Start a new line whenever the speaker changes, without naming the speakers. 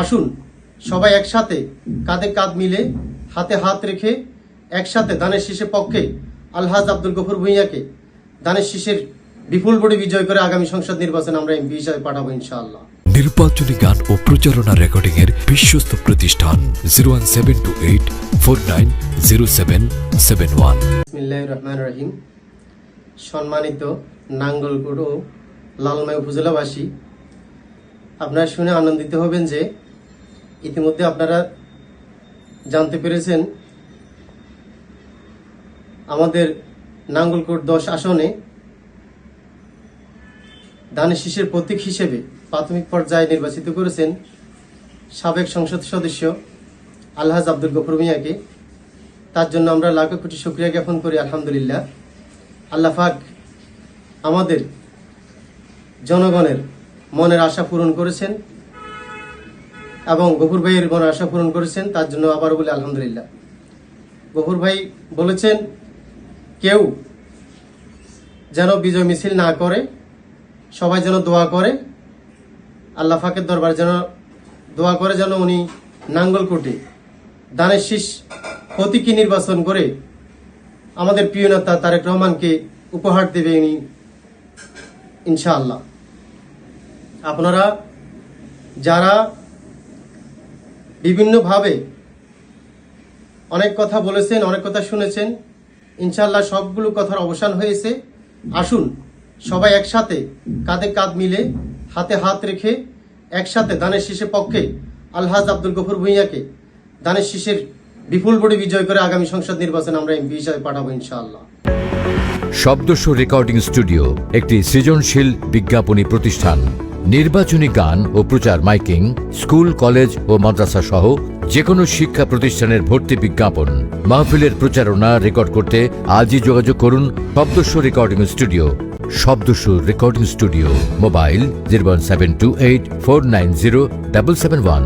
আসুন সবাই একসাথে কাঁধে কাঁধ মিলে হাতে হাত রেখে একসাথে দানের শীষের পক্ষে আলহাজ আব্দুল গফুর ভুঁইয়াকে দানের শীষের বিপুল ভোটে বিজয় করে আগামী সংসদ নির্বাচনে আমরা এমপি হিসাবে পাঠাবো ইনশাআল্লাহ।
নির্বাচনী গান ও প্রচারণা রেকর্ডিং এর বিশ্বস্ত প্রতিষ্ঠান zero one seven two eight four nine zero seven seven one.
Rahman Rahim সম্মানিত নাঙ্গলকোট ও লালমাই উপজেলাবাসী আপনারা শুনে আনন্দিত হবেন যে ইতিমধ্যে আপনারা জানতে পেরেছেন, আমাদের নাঙ্গলকোট দশ আসনে দানের শীষের প্রতীক হিসেবে প্রাথমিক পর্যায়ে নির্বাচিত করেছেন সাবেক সংসদ সদস্য আলহাজ আব্দুল গফর মিয়াকে। তার জন্য আমরা লাখো কোটি শুক্রিয়া জ্ঞাপন করি, আলহামদুলিল্লাহ। আল্লাহ পাক আমাদের জনগণের মনের আশা পূরণ করেছেন। এবং গফুর ভাইয়ের মনের আশা পূরণ করেছেন, তার জন্য আবারও বলি আলহামদুলিল্লাহ। গফুর ভাই বলেছেন, কেউ যেন বিজয় মিছিল না করে, সবাই যেন দোয়া করে, আল্লাহ ফাকের দরবার যেন দোয়া করে যেন উনি নাঙ্গলকোটে দানের শীষ প্রতীকী নির্বাচন করে আমাদের প্রিয় নেতা তারেক রহমানকে উপহার দেবে উনি ইনশাআল্লাহ। আপনারা যারা বিভিন্নভাবে অনেক কথা বলেছেন, অনেক কথা শুনেছেন। ইনশাল্লাহ সবগুলো কথার অবসান হয়েছে। আসুন, সবাই একসাথে কাঁধে কাঁধ মিলে, হাতে হাত রেখে একসাথে দানের শীষের পক্ষে আলহাজ আব্দুল গফুর ভুঁইয়াকে দানের শীষের বিপুল ভোটে বিজয় করে আগামী সংসদ নির্বাচনে আমরা এমপি হিসাবে পাঠাবো ইনশাআল্লাহ।
শব্দস্ব রেকর্ডিং স্টুডিও, একটি সৃজনশীল বিজ্ঞাপনী প্রতিষ্ঠান। নির্বাচনী গান ও প্রচার মাইকিং, স্কুল, কলেজ ও মাদ্রাসা সহ যে কোনো শিক্ষা প্রতিষ্ঠানের ভর্তি বিজ্ঞাপন। মাহফিলের প্রচারণা রেকর্ড করতে আজই যোগাযোগ করুন Shabdaswar recording studio. Shabdaswar recording studio, mobile zero one seven two eight four nine zero double seven one.